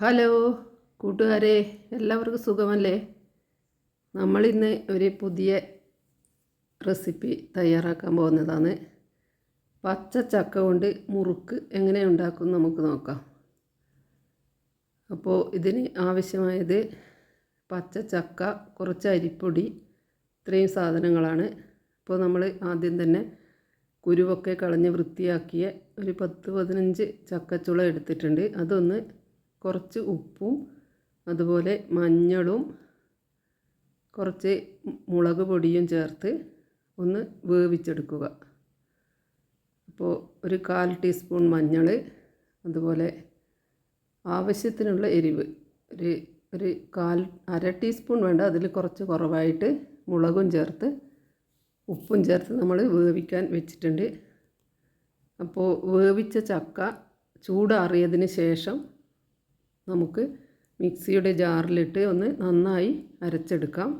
Hello കൂട്ടുകാരെ എല്ലാവർക്കും സുഖമല്ലേ? നമ്മളിന്ന് ഒരു പുതിയ റെസിപ്പി തയ്യാറാക്കാൻ പോകുന്നതാണ്. പച്ച ചക്ക കൊണ്ട് മുറുക്ക് എങ്ങനെ ഉണ്ടാക്കും നമുക്ക് നോക്കാം. അപ്പോൾ ഇതിന് ആവശ്യമായത് പച്ച ചക്ക കുറച്ച് അരിപ്പൊടി ഇത്രയും സാധനങ്ങളാണ്. അപ്പോൾ നമ്മൾ ആദ്യം തന്നെ കുരുവൊക്കെ കളഞ്ഞ് വൃത്തിയാക്കിയ ഒരു പത്ത് പതിനഞ്ച് ചക്കച്ചുള എടുത്തിട്ടുണ്ട്. അതൊന്ന് കുറച്ച് ഉപ്പും അതുപോലെ മഞ്ഞളും കുറച്ച് മുളക് പൊടിയും ചേർത്ത് ഒന്ന് വേവിച്ചെടുക്കുക. അപ്പോൾ ഒരു കാൽ ടീസ്പൂൺ മഞ്ഞൾ അതുപോലെ ആവശ്യത്തിനുള്ള എരിവ്. ഒരു ഒരു കാൽ അര ടീസ്പൂൺ വേണ്ട അതിൽ കുറച്ച് കുറവായിട്ട് മുളകും ചേർത്ത് ഉപ്പും ചേർത്ത് നമ്മൾ വേവിക്കാൻ വെച്ചിട്ടുണ്ട്. അപ്പോൾ വേവിച്ച ചക്ക ചൂടാറിയതിന് ശേഷം നമുക്ക് മിക്സിയുടെ ജാറിലിട്ട് ഒന്ന് നന്നായി അരച്ചെടുക്കാം.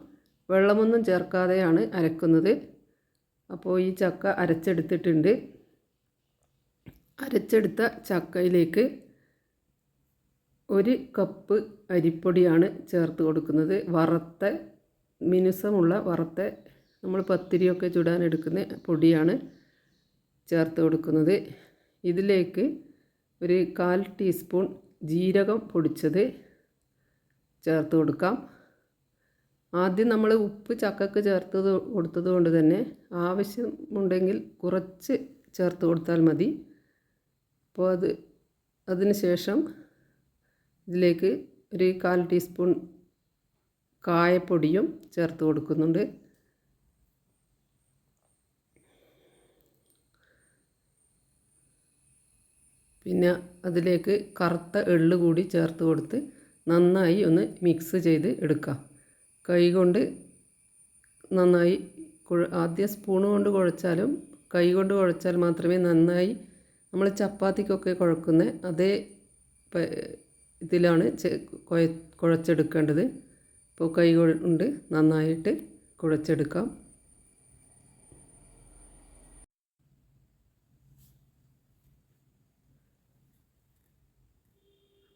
വെള്ളമൊന്നും ചേർക്കാതെയാണ് അരക്കുന്നത്. അപ്പോൾ ഈ ചക്ക അരച്ചെടുത്തിട്ടുണ്ട്. അരച്ചെടുത്ത ചക്കയിലേക്ക് ഒരു കപ്പ് അരിപ്പൊടിയാണ് ചേർത്ത് കൊടുക്കുന്നത്. വറുത്ത മിനുസമുള്ള വറുത്ത നമ്മൾ പത്തിരിയൊക്കെ ചുടാൻ എടുക്കുന്ന പൊടിയാണ് ചേർത്ത് കൊടുക്കുന്നത്. ഇതിലേക്ക് ഒരു കാൽ ടീസ്പൂൺ ജീരകം പൊടിച്ചത് ചേർത്ത് കൊടുക്കാം. ആദ്യം നമ്മൾ ഉപ്പ് ചക്കക്ക് ചേർത്തത് കൊടുത്തത് കൊണ്ട് തന്നെ ആവശ്യമുണ്ടെങ്കിൽ കുറച്ച് ചേർത്ത് കൊടുത്താൽ മതി. അപ്പോൾ അത് അതിന് ശേഷം ഇതിലേക്ക് ഒരു കാൽ ടീസ്പൂൺ കായപ്പൊടിയും ചേർത്ത് കൊടുക്കുന്നുണ്ട്. പിന്നെ അതിലേക്ക് കറുത്ത എള്ള് കൂടി ചേർത്ത് കൊടുത്ത് നന്നായി ഒന്ന് മിക്സ് ചെയ്ത് എടുക്കാം കൈ കൊണ്ട് നന്നായി ആദ്യം സ്പൂൺ കൊണ്ട് കുഴച്ചാലും കൈ കൊണ്ട് കുഴച്ചാൽ മാത്രമേ നന്നായി നമ്മൾ ചപ്പാത്തിക്കൊക്കെ കുഴക്കുന്ന അതേ ഇതിലാണ് കുഴച്ചെടുക്കേണ്ടത്. ഇപ്പോൾ കൈ കൊണ്ട് നന്നായിട്ട് കുഴച്ചെടുക്കാം.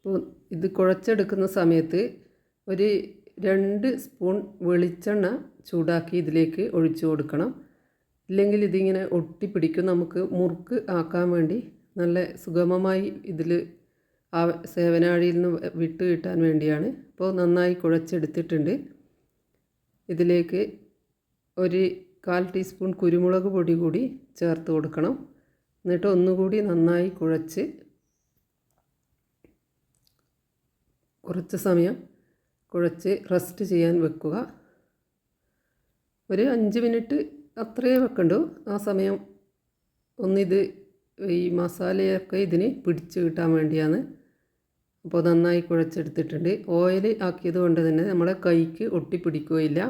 അപ്പോൾ ഇത് കുഴച്ചെടുക്കുന്ന സമയത്ത് ഒരു രണ്ട് സ്പൂൺ വെളിച്ചെണ്ണ ചൂടാക്കി ഇതിലേക്ക് ഒഴിച്ചു കൊടുക്കണം. ഇല്ലെങ്കിൽ ഇതിങ്ങനെ ഒട്ടിപ്പിടിക്കും. നമുക്ക് മുറുക്ക് ആക്കാൻ വേണ്ടി നല്ല സുഗമമായി ഇതിൽ ആ സേവനാഴിയിൽ നിന്ന് വിട്ട് കിട്ടാൻ വേണ്ടിയാണ്. അപ്പോൾ നന്നായി കുഴച്ചെടുത്തിട്ടുണ്ട്. ഇതിലേക്ക് ഒരു കാൽ ടീസ്പൂൺ കുരുമുളക് പൊടി കൂടി ചേർത്ത് കൊടുക്കണം. എന്നിട്ട് ഒന്നുകൂടി നന്നായി കുഴച്ച് കുറച്ച് സമയം കുഴച്ച് റെസ്റ്റ് ചെയ്യാൻ വെക്കുക. ഒരു അഞ്ച് മിനിറ്റ് അത്രയേ വെക്കണ്ടൂ. ആ സമയം ഒന്നിത് ഈ മസാലയൊക്കെ ഇതിന് പിടിച്ച് കിട്ടാൻ വേണ്ടിയാണ്. അപ്പോൾ നന്നായി കുഴച്ചെടുത്തിട്ടുണ്ട്. ഓയിൽ ആക്കിയത് കൊണ്ട് തന്നെ നമ്മളെ കൈക്ക് ഒട്ടിപ്പിടിക്കുകയില്ല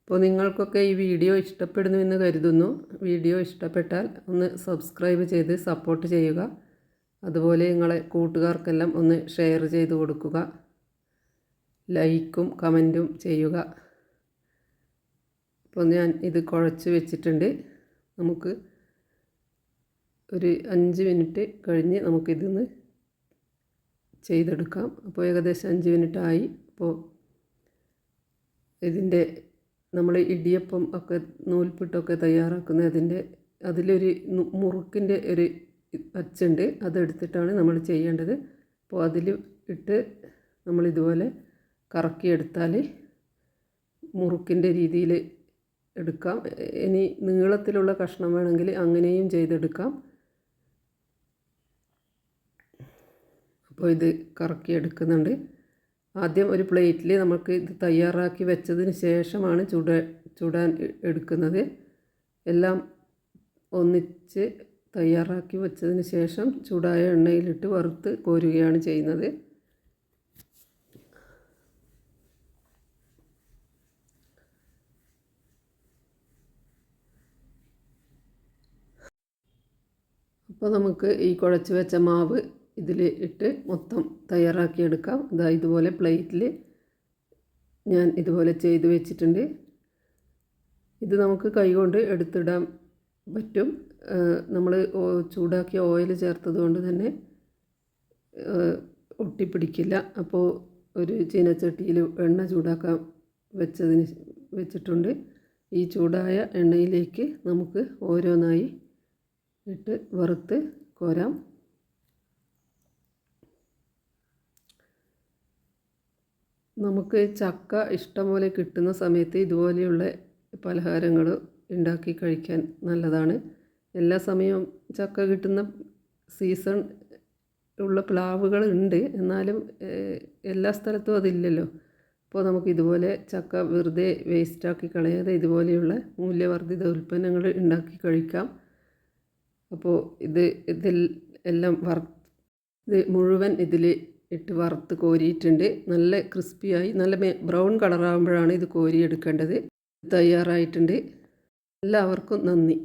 അപ്പോൾ നിങ്ങൾക്കൊക്കെ ഈ വീഡിയോ ഇഷ്ടപ്പെടുന്നുവെന്ന് കരുതുന്നു. വീഡിയോ ഇഷ്ടപ്പെട്ടാൽ ഒന്ന് സബ്സ്ക്രൈബ് ചെയ്ത് സപ്പോർട്ട് ചെയ്യുക. അതുപോലെ നിങ്ങളെ കൂട്ടുകാർക്കെല്ലാം ഒന്ന് ഷെയർ ചെയ്ത് കൊടുക്കുക. ലൈക്കും കമന്റും ചെയ്യുക. അപ്പോൾ ഞാൻ ഇത് കുഴച്ച് വെച്ചിട്ടുണ്ട്. നമുക്ക് ഒരു അഞ്ച് മിനിറ്റ് കഴിഞ്ഞ് നമുക്കിതൊന്ന് ചെയ്തെടുക്കാം. അപ്പോൾ ഏകദേശം അഞ്ച് മിനിറ്റ് ആയി. അപ്പോൾ ഇതിന്റെ നമ്മൾ ഇടിയപ്പം ഒക്കെ നൂൽപ്പിട്ടൊക്കെ തയ്യാറാക്കുന്ന അതിന്റെ അതിലൊരു മുറുക്കിന്റെ ഒരു അച്ചുണ്ട്. അതെടുത്തിട്ടാണ് നമ്മൾ ചെയ്യേണ്ടത്. അപ്പോൾ അതിൽ ഇട്ട് നമ്മളിതുപോലെ കറക്കിയെടുത്താൽ മുറുക്കിന്റെ രീതിയിൽ എടുക്കാം. ഇനി നീളത്തിലുള്ള കഷ്ണം വേണമെങ്കിൽ അങ്ങനെയും ചെയ്തെടുക്കാം. അപ്പോൾ ഇത് കറക്കിയെടുക്കുന്നുണ്ട്. ആദ്യം ഒരു പ്ലേറ്റിൽ നമുക്ക് ഇത് തയ്യാറാക്കി വെച്ചതിന് ശേഷമാണ് ചുട ചുടാൻ എടുക്കുന്നത്. എല്ലാം ഒന്നിച്ച് തയ്യാറാക്കി വെച്ചതിന് ശേഷം ചൂടായ എണ്ണയിലിട്ട് വറുത്ത് കോരുകയാണ് ചെയ്യുന്നത്. അപ്പോൾ നമുക്ക് ഈ കുഴച്ച് വെച്ച മാവ് ഇതിൽ ഇട്ട് മൊത്തം തയ്യാറാക്കിയെടുക്കാം ഇതാ ഇതുപോലെ പ്ലേറ്റിൽ ഞാൻ ഇതുപോലെ ചെയ്ത് വെച്ചിട്ടുണ്ട്. ഇത് നമുക്ക് കൈകൊണ്ട് എടുത്തിടാൻ പറ്റും. നമ്മൾ ചൂടാക്കിയ ഓയിൽ ചേർത്തത് കൊണ്ട് തന്നെ ഒട്ടി ഒട്ടിപ്പിടിക്കില്ല. അപ്പോൾ ഒരു ചീനച്ചട്ടിയിൽ എണ്ണ ചൂടാക്കാൻ വെച്ചതിന് വെച്ചിട്ടുണ്ട്. ഈ ചൂടായ എണ്ണയിലേക്ക് നമുക്ക് ഓരോന്നായി ഇട്ട് വറുത്ത് കോരാം. നമുക്ക് ചക്ക ഇഷ്ടം പോലെ കിട്ടുന്ന സമയത്ത് ഇതുപോലെയുള്ള പലഹാരങ്ങൾ ഉണ്ടാക്കി കഴിക്കാൻ നല്ലതാണ്. എല്ലാ സമയവും ചക്ക കിട്ടുന്ന സീസൺ ഉള്ള പ്ലാവുകൾ ഉണ്ട് എന്നാലും എല്ലാ സ്ഥലത്തും അതില്ലല്ലോ. അപ്പോൾ നമുക്ക് ഇതുപോലെ ചക്ക വെറുതെ വേസ്റ്റാക്കി കളയാതെ ഇതുപോലെയുള്ള മൂല്യവർദ്ധിത ഉൽപ്പന്നങ്ങൾ ഉണ്ടാക്കി കഴിക്കാം. അപ്പോൾ ഇത് ഇതിൽ എല്ലാം വർ ഇത് മുഴുവൻ ഇതിൽ ഇട്ട് വറുത്ത് കോരിയിട്ടുണ്ട്. നല്ല ക്രിസ്പിയായി നല്ല ബ്രൗൺ കളറാകുമ്പോഴാണ് ഇത് കോരിയെടുക്കേണ്ടത്. തയ്യാറായിട്ടുണ്ട്. എല്ലാവർക്കും നന്ദി.